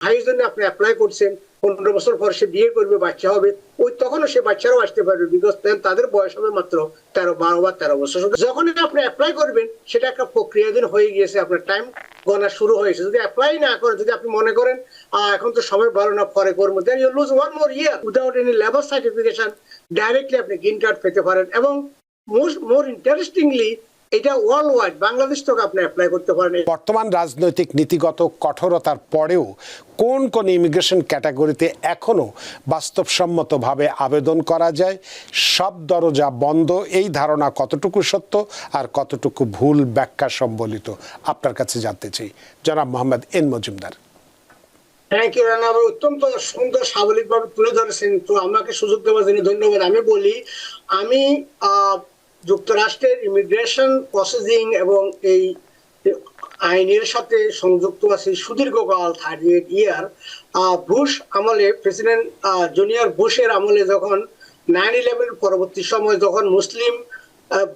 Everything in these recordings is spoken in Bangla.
ভাইয়ের জন্য আপনি অ্যাপ্লাই করছেন, পনেরো বছর পর সে বিয়ে করবে, বাচ্চা হবে, ওই তখনও সে বাচ্চারাও আসতে পারবে বিকজ তাদের বয়স হবে মাত্র তেরো, বারো বা তেরো বছর। যখনই আপনি অ্যাপ্লাই করবেন, সেটা একটা প্রক্রিয়াধীন হয়ে গিয়েছে, আপনার টাইম গণা শুরু হয়েছে। যদি অ্যাপ্লাই না করেন, যদি আপনি মনে করেন এখন তো সময় ভালো না, পরে করব then you lose one more year without any labour certification directly আপনি গ্রিন কার্ড পেতে পারেন। এবং মোস্ট মোর ইন্টারেস্টিংলি এটা ওয়ার্ল্ড ওয়াইড বাংলাদেশ থেকে আপনি অ্যাপ্লাই করতে পারেন। বর্তমান রাজনৈতিক নীতিগত কঠোরতার পরেও কোন কোন ইমিগ্রেশন ক্যাটাগরিতে এখনও বাস্তবসম্মতভাবে আবেদন করা যায় সব দরজা বন্ধ এই ধারণা কতটুকু সত্য আর কতটুকু ভুল ব্যাখ্যা সম্বলিত? আপনার কাছে জানতে চাই। জনাব Mohammad N Majumdar. Thank you Rana আবার অত্যন্ত সুন্দর সাবলীলভাবে তুলে ধরেছেন। তো আমাকে সুযোগ দেওয়ার জন্য ধন্যবাদ। আমি বলি আমি যুক্তরাষ্ট্রের ইমিগ্রেশন প্রসেসিং এবং এই আইনের সাথে সংযুক্ত আছি সুদীর্ঘকাল থার্টি এইট ইয়ার বুশ আমলে, প্রেসিডেন্ট জুনিয়র বুশের আমলে যখন নাইন ইলেভেন পরবর্তী সময় যখন মুসলিম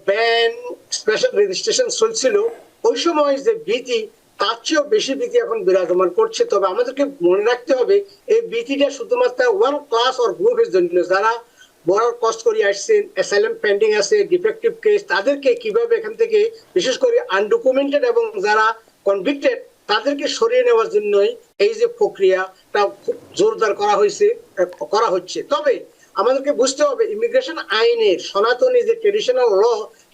ব্যান স্পেশাল রেজিস্ট্রেশন চলছিল, ওই সময় যে ভীতি, তার চেয়েও বেশি ভীতি এখন বিরাজমান করছে। তবে আমাদেরকে মনে রাখতে হবে, এই ভীতিটা শুধুমাত্র ওয়ান ক্লাস অর গ্রুপের জন্য, যারা বড় কষ্ট করে আসছেন অ্যাসাইলাম পেন্ডিং আছে ডিফেক্টিভ কেস তাদেরকে কীভাবে এখান থেকে, বিশেষ করে আনডকুমেন্টেড এবং যারা কনভিক্টেড তাদেরকে সরিয়ে নেওয়ার জন্যই এই যে প্রক্রিয়াটা খুব জোরদার করা হয়েছে করা হচ্ছে। তবে আমাদেরকে বুঝতে হবে ইমিগ্রেশন আইনের সনাতনী যে ট্রেডিশনাল ল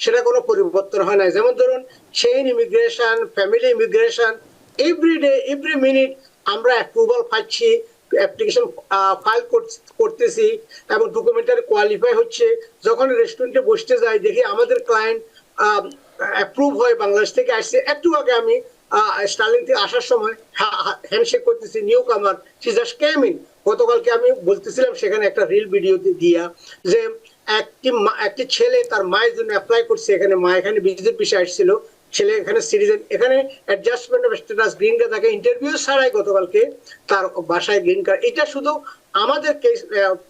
সেটা কোনো পরিবর্তন হয় না যেমন ধরুন chain immigration family immigration every day every minute আমরা অ্যাপ্রুভাল পাচ্ছি অ্যাপ্লিকেশন ফাইল করতেছি এবং ডকুমেন্টারি কোয়ালিফাই হচ্ছে। যখন রেস্টুরেন্টে বসতে যাই, দেখি আমাদের ক্লায়েন্ট অ্যাপ্রুভ হয় বাংলাদেশ থেকে আসছে। একটু আগে আমি স্টার্লিং থেকে আসার সময় হ্যান্ডশেক করতেছি নিউ কামার সি জাস্ট কেম ইন গতকালকে আমি বলতেছিলাম সেখানে একটা রিল ভিডিও দিয়া যে একটি একটি ছেলে তার মায়ের জন্য অ্যাপ্লাই করছে। এখানে মা এখানে বিষয়ে আসছিল। ছেলে এখানে সিটিজেন এখানে adjustment of status green card তাকে ইন্টারভিউ ছাড়াই গতকালকে তার বাসায় গ্রিন কার্ড এটা শুধু আমাদের কেস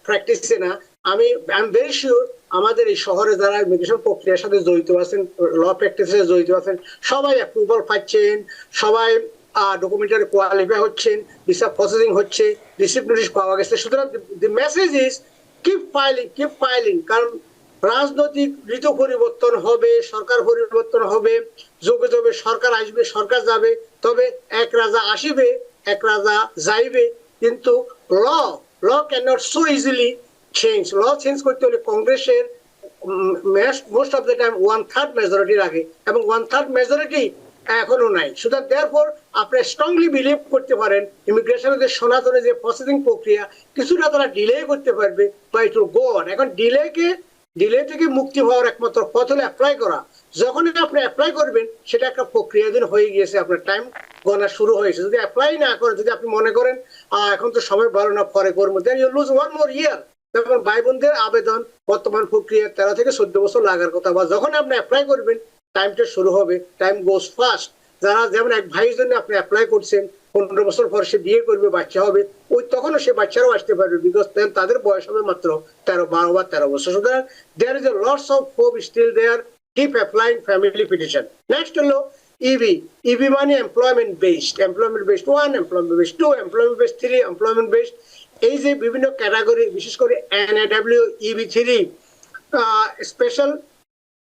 প্র্যাকটিসে না, আমি আই এম ভেরি শিওর আমাদের এই শহরে যারা ইমিগ্রেশন প্রক্রিয়ার সাথে জড়িত আছেন ল প্র্যাকটিসের সাথে জড়িত আছেন, সবাই অ্যাপ্রুভাল পাচ্ছেন, সবাই ডকুমেন্টারি কোয়ালিফাই হচ্ছেন ভিসা প্রসেসিং হচ্ছে রিসিপ্ট পাওয়া গেছে। সুতরাং the message is keep filing keep filing কারণ রাজনৈতিক ঋতু পরিবর্তন হবে, সরকার পরিবর্তন হবে, যোগে যোগে সরকার আসবে, সরকার যাবে, তবে এক রাজা আসিবে, এক রাজা যাইবে। কিন্তু law law can not so easily change law change করতে হলে কংগ্রেসের most of the time one third majority লাগে এবং ওয়ান থার্ড মেজরিটি এখনও নাই। সুতরাং দেয়ারফর আপনি স্ট্রংলি বিলিভ করতে পারেন ইমিগ্রেশনের যে সনাতনের যে প্রসেসিং প্রক্রিয়া, কিছুটা তারা ডিলে করতে পারবে বা ইট গো অন এখন ডিলেকে ডিলে থেকে মুক্তি হওয়ার একমাত্র পথ হলো অ্যাপ্লাই করা। যখনই আপনি অ্যাপ্লাই করবেন, সেটা একটা প্রক্রিয়াধীন হয়ে গিয়েছে, আপনার টাইম গণা শুরু হয়েছে। যদি অ্যাপ্লাই না করেন, যদি আপনি মনে করেন এখন তো সময় ভালো না, পরে করব then you lose one more year যেমন ভাই বোনদের আবেদন বর্তমান প্রক্রিয়া তেরো থেকে চোদ্দ বছর লাগার কথা, বা যখন আপনি অ্যাপ্লাই করবেন টাইমটা শুরু হবে টাইম গোস ফাস্ট যারা যেমন এক ভাইয়ের জন্য আপনি অ্যাপ্লাই করছেন পনেরো বছর পর সে বিয়ে করবে, বাচ্চা হবে, ওই তখনও সে বাচ্চারাও আসতে পারবে বিকজ তাদের বয়স হবে মাত্র তেরো, বারো বা তেরো বছর। সুতরাং there is a lots of hope still there keep applying family petition next হলো ইবি ইবি মানে employment based employment based one employment based two employment based three employment based এই যে বিভিন্ন ক্যাটাগরি বিশেষ করে N NAW EB three special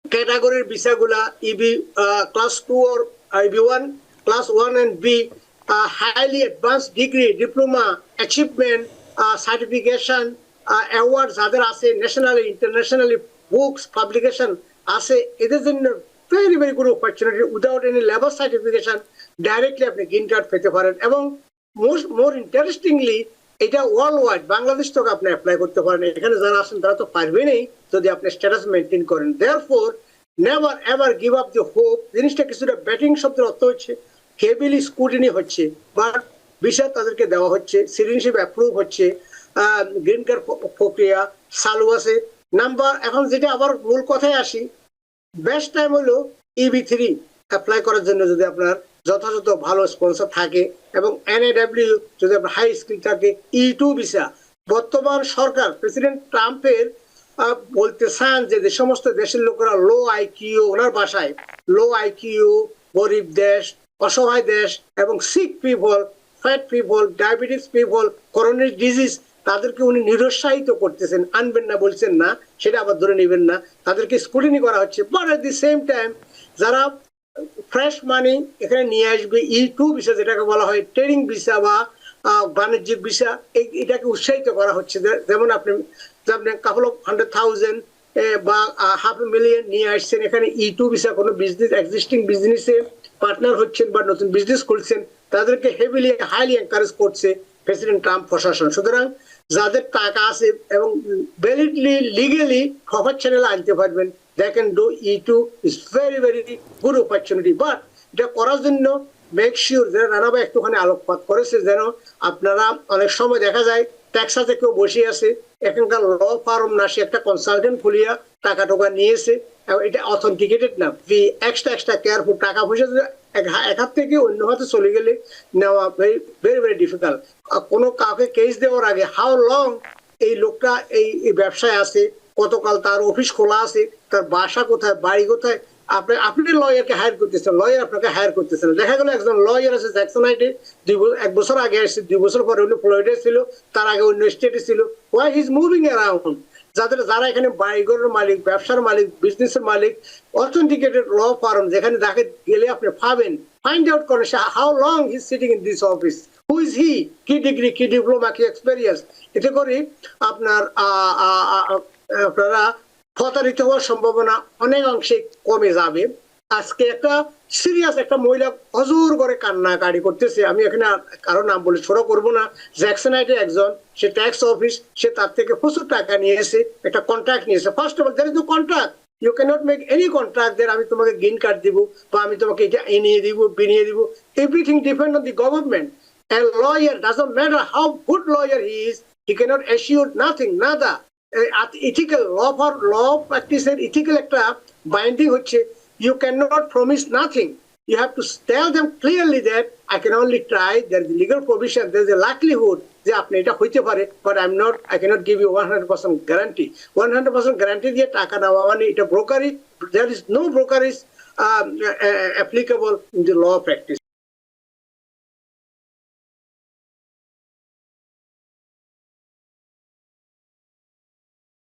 ক্যাটাগরির ভিসাগুলা EB class two or EB one class one and B highly advance degree diploma achievement certification award যাদের আছে ন্যাশনালি ইন্টারন্যাশনালি বুকস পাবলিকেশন আছে এদের জন্য very very good opportunity without any labour certification directly আপনি গ্রিন কার্ড পেতে পারেন। এবং মোস্ট মোর ইন্টারেস্টিংলি এটা ওয়ার্ল্ড ওয়াইড বাংলাদেশ থেকে আপনি অ্যাপ্লাই করতে পারেন। এখানে যারা আছেন, তারা তো পারবেনই যদি আপনি স্ট্যাটাস মেনটেন করেন। Therefore never ever give up the hope জিনিসটা কিছুটা ব্যাটিং শব্দের অর্থ হচ্ছে হেভিলি স্কুটিনি হচ্ছে বা ভিসা তাদেরকে দেওয়া হচ্ছে সিটিজেনশিপ অ্যাপ্রুভ হচ্ছে গ্রিন কার্ড প্রক্রিয়া চালু আছে। নাম্বার এখন যেটা আবার মূল কথায় আসি বেস্ট টাইম হলো ইবি থ্রি অ্যাপ্লাই করার জন্য যদি আপনার যথাযথ ভালো স্পন্সর থাকে এবং এনএডাব্লিউ যদি আপনার হাই স্কিল থাকে ই টু ভিসা বর্তমান সরকার প্রেসিডেন্ট ট্রাম্পের বলতে চান যে যে সমস্ত দেশের লোকেরা লো আইকিউ ওনার বাসায় লো আইকিউ গরিব দেশ অসহায় দেশ এবং sick people fat people diabetes people coronary disease তাদেরকে উনি নিরুৎসাহিত করতেছেন, আনবেন না, বলছেন না, সেটা আবার ধরে নেবেন না। তাদেরকে স্কুটিনি করা হচ্ছে। But at the same time যারা ফ্রেশ মানি এখানে নিয়ে আসবে ই টু ভিসা যেটাকে বলা হয় ট্রেডিং ভিসা বা বাণিজ্যিক ভিসা এটাকে উৎসাহিত করা হচ্ছে। যেমন আপনি আপনি কাপল অফ হান্ড্রেড থাউজেন্ড বা হাফ মিলিয়ন নিয়ে আসছেন, এখানে ই টু ভিসা কোনো বিজনেস এক্সিস্টিং বিজনেসে পার্টনার হচ্ছেন বা নতুন বিজনেস খুলছেন, তাদেরকে হেভিলি হাইলি এনকারেজ করছে প্রেসিডেন্ট ট্রাম্প প্রশাসন। সুতরাং যাদের টাকা আছে এবং ভ্যালিডলি লিগেলি খবর চ্যানেলে আনতে পারবেন they can do E two is very very good opportunity but এটা করার জন্য মেক শিওর যে রানাবা একটুখানি আলোকপাত করেছে, যেন আপনারা অনেক সময় দেখা যায় টেক্সাসে কেউ বসে আছে এখানকার ল ফার্ম না, সে একটা কনসালটেন্ট খুলিয়া টাকা টোকা নিয়েছে। এটা অথেন্টিকেটেড না। বি এক্সট্রা এক্সট্রা কেয়ারফুল টাকা পয়সা এক হাত থেকে অন্য হাতে চলে গেলে নেওয়া ভেরি ভেরি ভেরি ডিফিকাল্ট কোনো কাউকে কেস দেওয়ার আগে হাউ লং এই লোকটা, এই ব্যবসায় আছে, কতকাল তার অফিস খোলা আছে, তার বাসা কোথায়, বাড়ি কোথায় আপনি আপনি লয়ারকে হায়ার করতেছেন লয়ার আপনাকে হায়ার করতেছেন। দেখা গেল একজন লয়ার আছে জ্যাকসনাইটে দুই এক বছর আগে আসছে দুই বছর পরে উনি ফ্লোরিডে ছিল, তার আগে অন্য স্টেটে ছিল। ওয়াই হিজ মুভিং অ্যারাউন্ড যাদের, যারা এখানে বাড়িঘরের মালিক, ব্যবসার মালিক বিজনেসের মালিক অথেন্টিকেটেড ল ফার্ম যেখানে তাকে গেলে আপনি পাবেন ফাইন্ড আউট করেন how long his sitting in this office who is he কি ডিগ্রি কি ডিপ্লোমা কি এক্সপেরিয়েন্স এতে করে আপনার আপনারা প্রতারিত হওয়ার সম্ভাবনা অনেক অংশে কমে যাবে। আজকে একটা সিরিয়াস একটা মহিলা হজুর করে কান্নাকাড়ি করতেছে। আমি এখানে কারও নাম বলে ছোট করব না। জ্যাকসনাইটে একজন সে ট্যাক্স অফিস সে তার থেকে প্রচুর টাকা নিয়েছে একটা কন্ট্রাক্ট নিয়েছে। First of all there is contract you can't make any contract there আমি তোমাকে গ্রিন কার্ড দিব বা আমি তোমাকে এটা এনিয়ে দিব বিনিয়ে দিব। Everything depend on the government A lawyer doesn't matter how good lawyer he is, he cannot assure nothing, nada. Ethical law for law প্র্যাকটিসের ইথিক্যাল একটা বাইন্ডিং হচ্ছে you can not promise nothing you have to tell them clearly that I can only try, there legal provision, there is যে আপনি এটা হইতে পারে but I am not I can't give you one hundred percent guarantee one hundred percent guarantee দিয়ে টাকা নেওয়া মানে এটা brokerage there is no brokerage applicable in the law practice